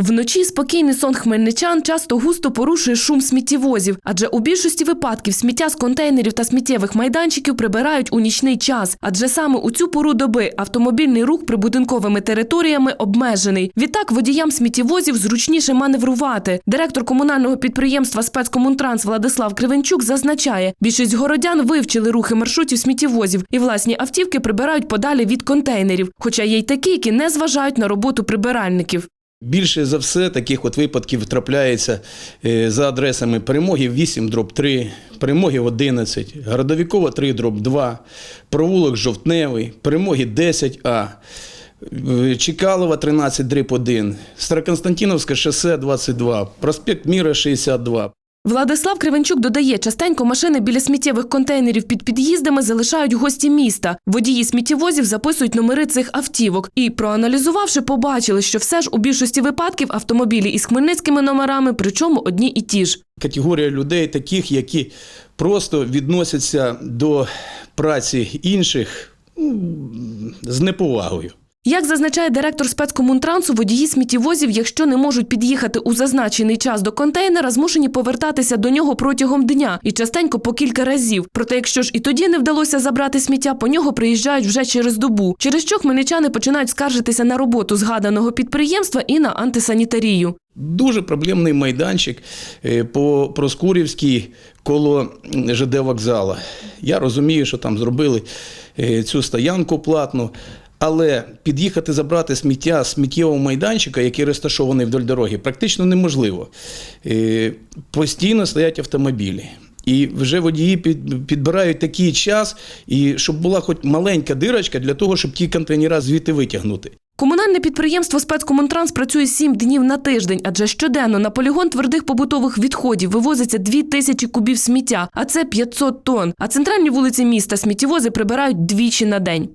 Вночі спокійний сон хмельничан часто густо порушує шум сміттєвозів, адже у більшості випадків сміття з контейнерів та сміттєвих майданчиків прибирають у нічний час. Адже саме у цю пору доби автомобільний рух прибудинковими територіями обмежений. Відтак водіям сміттєвозів зручніше маневрувати. Директор комунального підприємства спецкомунтранс Владислав Кривенчук зазначає, більшість городян вивчили рухи маршрутів сміттєвозів і власні автівки прибирають подалі від контейнерів. Хоча є й такі, які не зважають на роботу прибиральників. Більше за все таких от випадків трапляється е, за адресами перемоги 8 дроб 3, перемоги 11, Городовікова 3 дроб 2, провулок Жовтневий, перемоги 10А, е, Чекалова 13 дріб 1, Староконстантиновське шосе 22, проспект Міра 62. Владислав Кривенчук додає, частенько машини біля сміттєвих контейнерів під під'їздами залишають гості міста. Водії сміттєвозів записують номери цих автівок і, проаналізувавши, побачили, що все ж у більшості випадків автомобілі із хмельницькими номерами, причому одні і ті ж. Категорія людей таких, які просто відносяться до праці інших ну, з неповагою. Як зазначає директор спецкомунтрансу, водії сміттєвозів, якщо не можуть під'їхати у зазначений час до контейнера, змушені повертатися до нього протягом дня і частенько по кілька разів. Проте, якщо ж і тоді не вдалося забрати сміття, по нього приїжджають вже через добу. Через що хмельничани починають скаржитися на роботу згаданого підприємства і на антисанітарію. Дуже проблемний майданчик е, по Проскурівській коло ЖД вокзала. Я розумію, що там зробили е, цю стоянку платну, але під'їхати забрати сміття з сміттєвого майданчика, який розташований вдоль дороги, практично неможливо. Е, Постійно стоять автомобілі. І вже водії підбирають такий час, і щоб була хоч маленька дирочка для того, щоб ті контейнера звідти витягнути. Комунальне підприємство спецкомунтранс працює сім днів на тиждень, адже щоденно на полігон твердих побутових відходів вивозиться дві тисячі кубів сміття, а це 500 тонн. А центральні вулиці міста сміттєвози прибирають двічі на день.